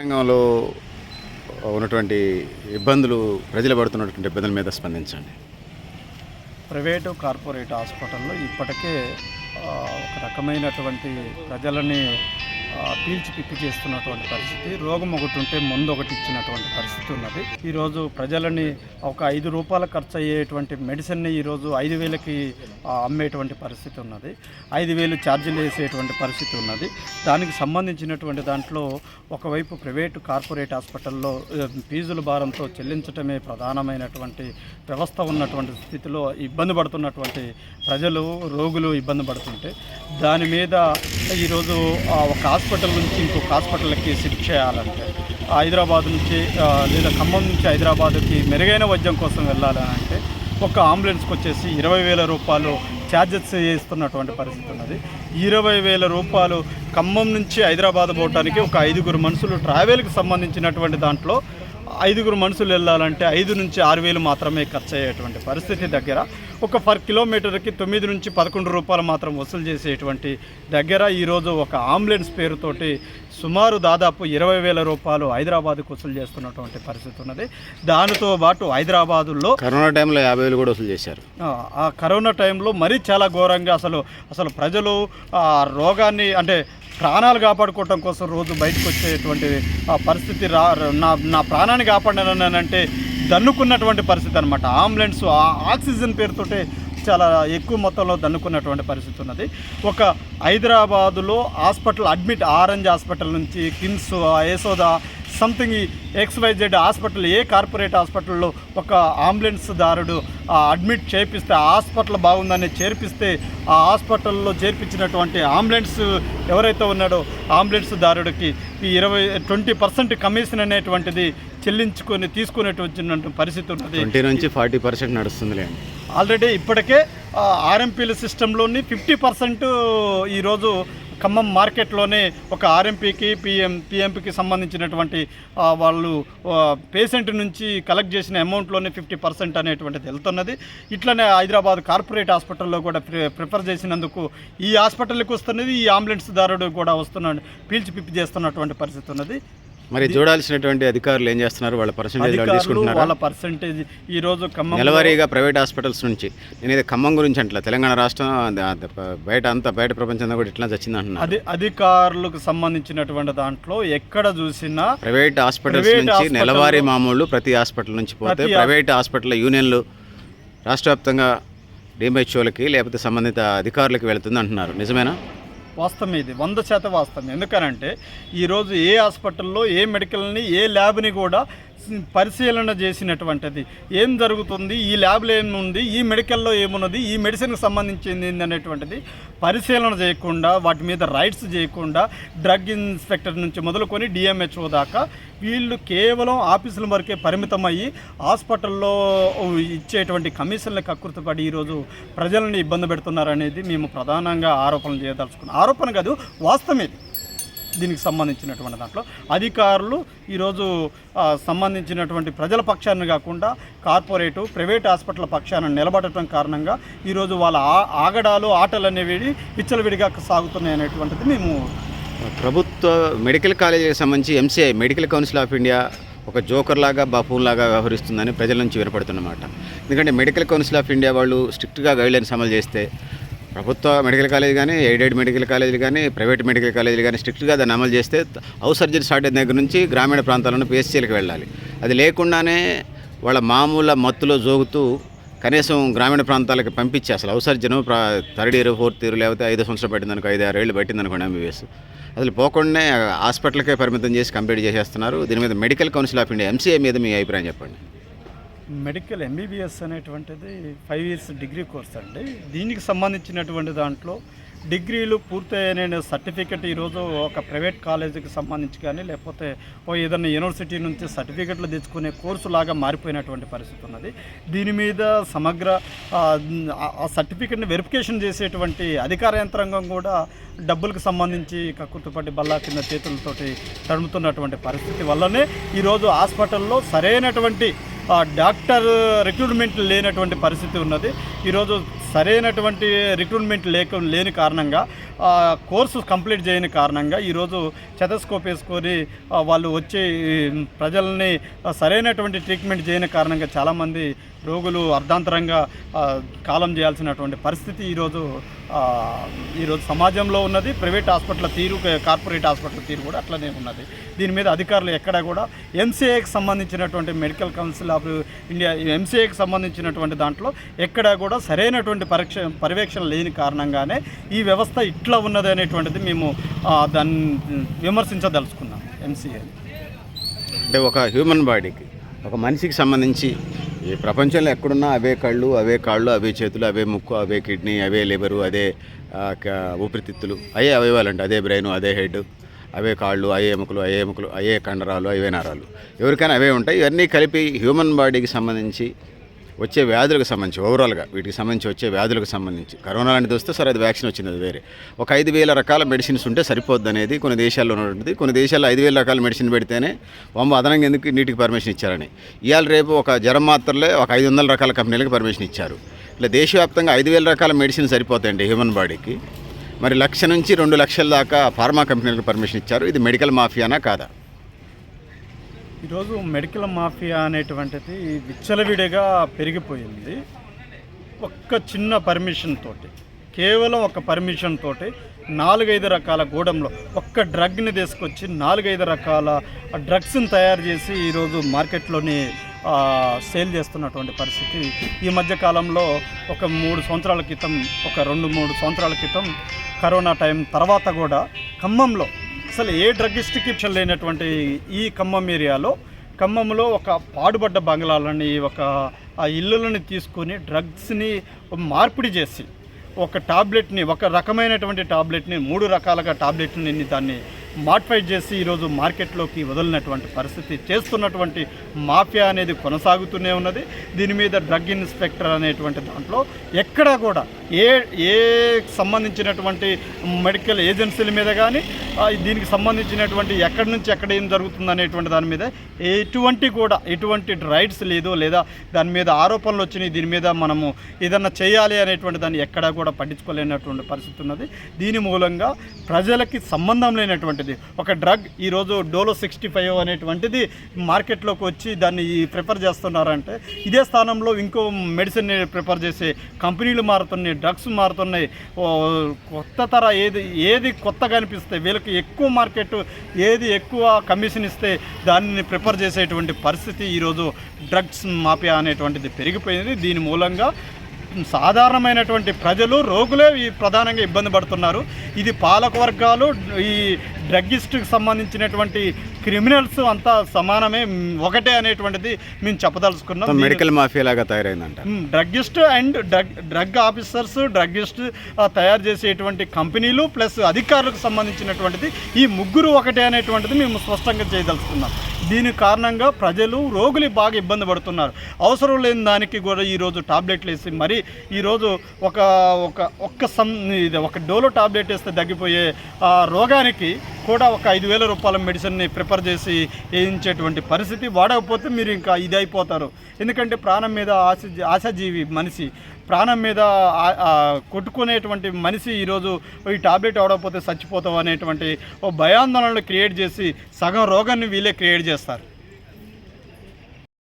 రంగంలో ఉన్నటువంటి ఇబ్బందులు ప్రజలు పడుతున్నటువంటి ఇబ్బందుల మీద స్పందించండి. ప్రైవేటు కార్పొరేట్ హాస్పిటల్లో ఇప్పటికే ఒక రకమైనటువంటి ప్రజలని పీల్చి పిప్పి చేస్తున్నటువంటి పరిస్థితి రోగం ఒకటి ఉంటే మందు ఒకటి ఇచ్చినటువంటి పరిస్థితి ఉన్నది. ఈరోజు ప్రజలని ఒక ఐదు రూపాయల ఖర్చు అయ్యేటువంటి మెడిసిన్ని ఈరోజు ఐదు వేలకి అమ్మేటువంటి పరిస్థితి ఉన్నది. ఐదు వేలు ఛార్జీలు వేసేటువంటి పరిస్థితి ఉన్నది. దానికి సంబంధించినటువంటి దాంట్లో ఒకవైపు ప్రైవేటు కార్పొరేట్ హాస్పిటల్లో ఫీజుల భారంతో చెల్లించటమే ప్రధానమైనటువంటి వ్యవస్థ ఉన్నటువంటి స్థితిలో ఇబ్బంది పడుతున్నటువంటి ప్రజలు రోగులు ఇబ్బంది పడుతుంటే దాని మీద ఈరోజు ఒక హాస్పిటల్ నుంచి ఇంకొక హాస్పిటల్కి షిఫ్ట్ చేయాలంటే హైదరాబాద్ నుంచి లేదా ఖమ్మం నుంచి హైదరాబాద్కి మెరుగైన వైద్యం కోసం వెళ్ళాలని అంటే ఒక అంబులెన్స్కి వచ్చేసి ఇరవై వేల రూపాయలు ఛార్జెస్ చేస్తున్నటువంటి పరిస్థితి ఉన్నది. ఇరవై వేల రూపాయలు ఖమ్మం నుంచి హైదరాబాద్ పోవటానికి ఒక ఐదుగురు మనుషులు ట్రావెల్కి సంబంధించినటువంటి దాంట్లో ఐదుగురు మనుషులు వెళ్ళాలంటే ఐదు నుంచి ఆరు వేలు మాత్రమే ఖర్చు అయ్యేటువంటి పరిస్థితి దగ్గర. ఒక పర్ కిలోమీటర్కి తొమ్మిది నుంచి పదకొండు రూపాయలు మాత్రం వసూలు చేసేటువంటి దగ్గర. ఈరోజు ఒక అంబులెన్స్ పేరుతోటి సుమారు దాదాపు ఇరవై వేల రూపాయలు హైదరాబాద్కు వసూలు చేస్తున్నటువంటి పరిస్థితి ఉన్నది. దానితో పాటు హైదరాబాదులో కరోనా టైంలో యాభై వేలు కూడా వసూలు చేశారు. ఆ, కరోనా టైంలో మరీ చాలా ఘోరంగా అసలు అసలు ప్రజలు ఆ రోగాన్ని అంటే ప్రాణాలు కాపాడుకోవటం కోసం రోజు బయటకు వచ్చేటువంటి ఆ పరిస్థితి రా నా నా ప్రాణాన్ని కాపాడానంటే దన్నుకున్నటువంటి పరిస్థితి అనమాట అంబులెన్స్ ఆ ఆక్సిజన్ పేరుతోటే చాలా ఎక్కువ మొత్తంలో దన్నుకున్నటువంటి పరిస్థితి ఉన్నది. ఒక హైదరాబాదులో హాస్పిటల్ అడ్మిట్ ఆరెంజ్ హాస్పిటల్ నుంచి KIMS Yashoda something XYZ hospital ఏ కార్పొరేట్ హాస్పిటల్లో ఒక అంబులెన్స్ దారుడు అడ్మిట్ చేపిస్తే ఆ హాస్పిటల్ బాగుందని చేర్పిస్తే ఆ హాస్పిటల్లో చేర్పించినటువంటి అంబులెన్స్ ఎవరైతే ఉన్నాడో అంబులెన్స్ దారుడికి ఈ ఇరవై ట్వంటీ పర్సెంట్ కమిషన్ అనేటువంటిది చెల్లించుకొని తీసుకునేటువంటి పరిస్థితి ఉన్నది. ట్వంటీ నుంచి ఫార్టీ పర్సెంట్ నడుస్తుందిలేండి ఆల్రెడీ ఇప్పటికే ఆర్ఎంపీల సిస్టంలోని ఫిఫ్టీ పర్సెంట్ ఈరోజు ఖమ్మం మార్కెట్లోనే ఒక ఆర్ఎంపీకి పిఎం పిఎంపీకి సంబంధించినటువంటి వాళ్ళు పేషెంట్ నుంచి కలెక్ట్ చేసిన అమౌంట్లోనే ఫిఫ్టీ పర్సెంట్ అనేటువంటిది వెళ్తున్నది. ఇట్లనే హైదరాబాద్ కార్పొరేట్ హాస్పిటల్లో కూడా ప్రి- ప్రిఫర్ చేసినందుకు ఈ హాస్పిటల్కి వస్తున్నది ఈ అంబులెన్స్ దారుడు కూడా వస్తున్నాడు పీల్చి పిప్పి చేస్తున్నటువంటి పరిస్థితి ఉన్నది. మరి చూడాల్సినటువంటి అధికారులు ఏం చేస్తున్నారు? వాళ్ళ పర్సెంటేజ్ తీసుకుంటున్నారా? వాళ్ళ పర్సెంటేజ్ ఈరోజు ఖమ్మం నెలవారీగా ప్రైవేట్ హాస్పిటల్స్ నుంచి. నేను ఇది ఖమ్మం గురించి అంటలా. తెలంగాణ రాష్ట్రం బయట అంతా బయట ప్రపంచంలో కూడా ఇట్లా వచ్చింది అంటున్నారు. అది అధికారులకు సంబంధించినటువంటి దాంట్లో ఎక్కడ చూసినా ప్రైవేట్ హాస్పిటల్స్ నుంచి నెలవారీ మామూలు ప్రతి హాస్పిటల్ నుంచి పోతే ప్రైవేట్ హాస్పిటల్ యూనియన్లు రాష్ట్ర వ్యాప్తంగా డిఎంహెచ్ఓలకి లేకపోతే సంబంధిత అధికారులకు వెళుతుంది అంటున్నారు. నిజమేనా? వాస్తవం ఇది వంద శాతం వాస్తవం. ఎందుకనంటే ఈరోజు ఏ హాస్పిటల్లో ఏ మెడికల్ని ఏ ల్యాబ్ని కూడా పరిశీలన చేసినటువంటిది. ఏం జరుగుతుంది? ఈ ల్యాబ్లో ఏముంది ఈ మెడికల్లో ఏమున్నది ఈ మెడిసిన్కి సంబంధించింది ఏంది అనేటువంటిది పరిశీలన చేయకుండా వాటి మీద రైట్స్ చేయకుండా డ్రగ్ ఇన్స్పెక్టర్ నుంచి మొదలుకొని డిఎంహెచ్ఓ దాకా వీళ్ళు కేవలం ఆఫీసుల వరకే పరిమితం అయ్యి హాస్పిటల్లో ఇచ్చేటువంటి కమిషన్లకు కక్కుర్తిపడి ఈరోజు ప్రజలను ఇబ్బంది పెడుతున్నారనేది మేము ప్రధానంగా ఆరోపణలు చేయదలుచుకున్నాం. ఆరోపణ కాదు వాస్తవం ఇది దీనికి సంబంధించినటువంటి దాంట్లో. అధికారులు ఈరోజు సంబంధించినటువంటి ప్రజల పక్షాన్ని కాకుండా కార్పొరేటు ప్రైవేట్ హాస్పిటల్ పక్షాన్ని నిలబడటం కారణంగా ఈరోజు వాళ్ళ ఆ- ఆగడాలు ఆటలు అనేవి విచ్చలవిడిగా సాగుతున్నాయి అనేటువంటిది మేము ప్రభుత్వ మెడికల్ కాలేజీకి సంబంధించి MCI medical council of India ఒక జోకర్ లాగా బఫూన్ లాగా వ్యవహరిస్తుందని ప్రజల నుంచి వినపడుతున్నమాట. ఎందుకంటే మెడికల్ కౌన్సిల్ ఆఫ్ ఇండియా వాళ్ళు స్ట్రిక్ట్గా గైడ్లైన్స్ అమలు చేస్తే ప్రభుత్వ మెడికల్ కాలేజ్ కానీ ఎయిడెడ్ మెడికల్ కాలేజీలు కానీ ప్రైవేట్ మెడికల్ కాలేజీలు కానీ స్ట్రిక్ట్గా దాన్ని అమలు చేస్తే హౌస్ సర్జరీ స్టార్ట్ అయిన దగ్గర నుంచి గ్రామీణ ప్రాంతాలను పిఎస్సీలకు వెళ్ళాలి. అది లేకుండానే వాళ్ళ మామూలు మత్తులో జోగుతూ కనీసం గ్రామీణ ప్రాంతాలకు పంపించి అసలు house surgeon third year fourth year లేకపోతే ఐదు సంవత్సరాలు పట్టిందనుకో ఐదు ఆరు ఏళ్ళు పట్టిందనుకోండి ఎంబీబీఎస్ అసలు పోకుండానే హాస్పిటల్కే పరిమితం చేసి కంప్లీట్ చేసేస్తున్నారు. దీని మీద medical council of India MCA మీద మీ అభిప్రాయం చెప్పండి. మెడికల్ ఎంబీబీఎస్ అనేటువంటిది ఫైవ్ ఇయర్స్ డిగ్రీ కోర్స్ అండి. దీనికి సంబంధించినటువంటి దాంట్లో డిగ్రీలు పూర్తయిన సర్టిఫికెట్ ఈరోజు ఒక ప్రైవేట్ కాలేజీకి సంబంధించి కానీ లేకపోతే ఓ ఏదైనా యూనివర్సిటీ నుంచి సర్టిఫికెట్లు తెచ్చుకునే కోర్సు లాగా మారిపోయినటువంటి పరిస్థితి ఉన్నది. దీని మీద సమగ్ర ఆ, సర్టిఫికెట్ని వెరిఫికేషన్ చేసేటువంటి అధికార యంత్రాంగం కూడా డబ్బులకు సంబంధించి కక్కుర్తుపట్టి బల్లా కింద చేతులతోటి తడుముతున్నటువంటి పరిస్థితి వల్లనే ఈరోజు హాస్పిటల్లో సరైనటువంటి డాక్టర్ రిక్రూట్మెంట్ లేనటువంటి పరిస్థితి ఉన్నది. ఈరోజు సరైనటువంటి రిక్రూట్మెంట్ లేక లేని కారణంగా కోర్సు కంప్లీట్ చేయని కారణంగా ఈరోజు చెతస్కోప్ వేసుకొని వాళ్ళు వచ్చి ప్రజల్ని సరైనటువంటి ట్రీట్మెంట్ చేయని కారణంగా చాలామంది రోగులు అర్ధాంతరంగా కాలం చేయాల్సినటువంటి పరిస్థితి ఈరోజు ఈరోజు సమాజంలో ఉన్నది. ప్రైవేట్ హాస్పిటల్ తీరు కార్పొరేట్ హాస్పిటల్ తీరు కూడా అట్లనే ఉన్నది. దీని మీద అధికారులు ఎక్కడా కూడా ఎంసీఏకి సంబంధించినటువంటి మెడికల్ కౌన్సిల్ ఆఫ్ ఇండియా ఎంసీఏకి సంబంధించినటువంటి దాంట్లో ఎక్కడా కూడా సరైనటువంటి పరీక్ష పర్యవేక్షణ లేని కారణంగానే ఈ వ్యవస్థ ఇట్లా ఉన్నది అనేటువంటిది మేము దాన్ని విమర్శించదలుచుకున్నాం ఎంసీఏ అంటే ఒక హ్యూమన్ బాడీకి ఒక మనిషికి సంబంధించి ఈ ప్రపంచంలో ఎక్కడున్నా అవే కళ్ళు అవే కాళ్ళు అవే చేతులు అవే ముక్కు అవే కిడ్నీ అవే లివరు అదే క- ఊపిరితిత్తులు అయ్యే అవయవాలండి. అదే బ్రెయిన్ అదే హెడ్ అవే కాళ్ళు అయ్యే ఎముకలు అయ్యే ఎముకలు అయ్యే కండరాలు అవే నరాలు. ఎవరికైనా అవే ఉంటాయి. ఇవన్నీ కలిపి హ్యూమన్ బాడీకి సంబంధించి వచ్చే వ్యాధులకు సంబంధించి ఓవరాల్గా వీటికి సంబంధించి వచ్చే వ్యాధులకు సంబంధించి. కరోనా లాంటిది వస్తే సరే అది వ్యాక్సిన్ వచ్చింది అది వేరే. ఒక ఐదు వేల రకాల మెడిసిన్స్ ఉంటే సరిపోద్ది అనేది కొన్ని దేశాల్లో ఉన్నటువంటిది. కొన్ని దేశాల్లో ఐదు వేల రకాల మెడిసిన్ పెడితేనే వంద అదనంగా ఎందుకు నీటికి పర్మిషన్ ఇచ్చారని. ఇవాళ రేపు ఒక జ్వరం మాత్రలే ఒక ఐదు వందల రకాల కంపెనీలకు పర్మిషన్ ఇచ్చారు. ఇట్లా దేశవ్యాప్తంగా ఐదు వేల రకాల మెడిసిన్ సరిపోతాయండి హ్యూమన్ బాడీకి. మరి లక్ష నుంచి రెండు లక్షల దాకా ఫార్మా కంపెనీలకు పర్మిషన్ ఇచ్చారు. ఇది మెడికల్ మాఫియానా కాదా? ఈరోజు మెడికల్ మాఫియా అనేటువంటిది విచ్చలవిడిగా పెరిగిపోయింది. ఒక్క చిన్న పర్మిషన్ తోటి కేవలం ఒక పర్మిషన్ తోటి నాలుగైదు రకాల గూడెంలో ఒక్క డ్రగ్ని తీసుకొచ్చి నాలుగైదు రకాల డ్రగ్స్ని తయారు చేసి ఈరోజు మార్కెట్లోని సేల్ చేస్తున్నటువంటి పరిస్థితి. ఈ మధ్య కాలంలో ఒక మూడు సంవత్సరాల క్రితం ఒక రెండు మూడు సంవత్సరాల క్రితం కరోనా టైం తర్వాత కూడా ఖమ్మంలో అసలు ఏ డ్రగ్గిస్ట్కి లేనటువంటి ఈ ఖమ్మం ఏరియాలో ఖమ్మంలో ఒక పాడుబడ్డ బంగ్లాలని ఒక ఆ ఇళ్ళని తీసుకొని డ్రగ్స్ని మార్పిడి చేసి ఒక టాబ్లెట్ని ఒక రకమైనటువంటి టాబ్లెట్ని మూడు రకాలుగా టాబ్లెట్ని దాన్ని మాడిఫై చేసి ఈరోజు మార్కెట్లోకి వదిలినటువంటి పరిస్థితి చేస్తున్నటువంటి మాఫియా అనేది కొనసాగుతూనే ఉన్నది. దీని మీద డ్రగ్ ఇన్స్పెక్టర్ అనేటువంటి దాంట్లో ఎక్కడా కూడా ఏ ఏ సంబంధించినటువంటి మెడికల్ ఏజెన్సీల మీద కానీ దీనికి సంబంధించినటువంటి ఎక్కడి నుంచి ఎక్కడ ఏం జరుగుతుంది అనేటువంటి దాని మీద ఎటువంటి కూడా ఎటువంటి రైట్స్ లేదు లేదా దాని మీద ఆరోపణలు వచ్చినాయి దీని మీద మనము ఏదన్నా చేయాలి అనేటువంటి దాన్ని ఎక్కడా కూడా పట్టించుకోలేనటువంటి పరిస్థితి ఉన్నది. దీని మూలంగా ప్రజలకి సంబంధం లేనటువంటి లేనటువంటిది ఒక డ్రగ్ ఈరోజు డోలో సిక్స్టీ ఫైవ్ అనేటువంటిది మార్కెట్లోకి వచ్చి దాన్ని ప్రిఫర్ చేస్తున్నారంటే ఇదే స్థానంలో ఇంకో మెడిసిన్ ప్రిఫర్ చేసే కంపెనీలు మారుతున్నాయి డ్రగ్స్ మారుతున్నాయి. కొత్త తర ఏది ఏది కొత్తగా అనిపిస్తే వీళ్ళకి ఎక్కువ మార్కెట్ ఏది ఎక్కువ కమిషన్ ఇస్తే దాన్ని ప్రిఫర్ చేసేటువంటి పరిస్థితి ఈరోజు డ్రగ్స్ మాఫియా అనేటువంటిది పెరిగిపోయింది. దీని మూలంగా సాధారణమైనటువంటి ప్రజలు రోగులే ఈ ప్రధానంగా ఇబ్బంది పడుతున్నారు. ఇది పాలక వర్గాలు ఈ డ్రగ్గిస్ట్కి సంబంధించినటువంటి క్రిమినల్స్ అంతా సమానమే ఒకటే అనేటువంటిది మేము చెప్పదలుచుకున్నాం. మెడికల్ మాఫియా లాగా తయారైందంట. Druggist and drug drug officers druggist తయారు చేసేటువంటి కంపెనీలు ప్లస్ అధికారులకు సంబంధించినటువంటిది ఈ ముగ్గురు ఒకటే అనేటువంటిది మేము స్పష్టంగా చేయదలుచుకున్నాం. దీని కారణంగా ప్రజలు రోగులు బాగా ఇబ్బంది పడుతున్నారు. అవసరం లేని దానికి కూడా ఈరోజు టాబ్లెట్లు వేసి మరి ఈరోజు ఒక ఒక ఒక్క సం ఇది ఒక డోలో టాబ్లెట్ వేస్తే తగ్గిపోయే రోగానికి కూడా ఒక ఐదు వేల రూపాయల మెడిసిన్ని ప్రిపేర్ చేసి వేయించేటువంటి పరిస్థితి వాడకపోతే మీరు ఇంకా ఇది అయిపోతారు ఎందుకంటే ప్రాణం మీద ఆశ ఆశాజీవి మనిషి. ప్రాణం మీద కొట్టుకునేటువంటి మనిషి ఈరోజు ఈ టాబ్లెట్ అవడకపోతే చచ్చిపోతావు అనేటువంటి ఓ భయాందోళనలు క్రియేట్ చేసి సగం రోగాన్ని వీళ్ళే క్రియేట్ చేస్తారు.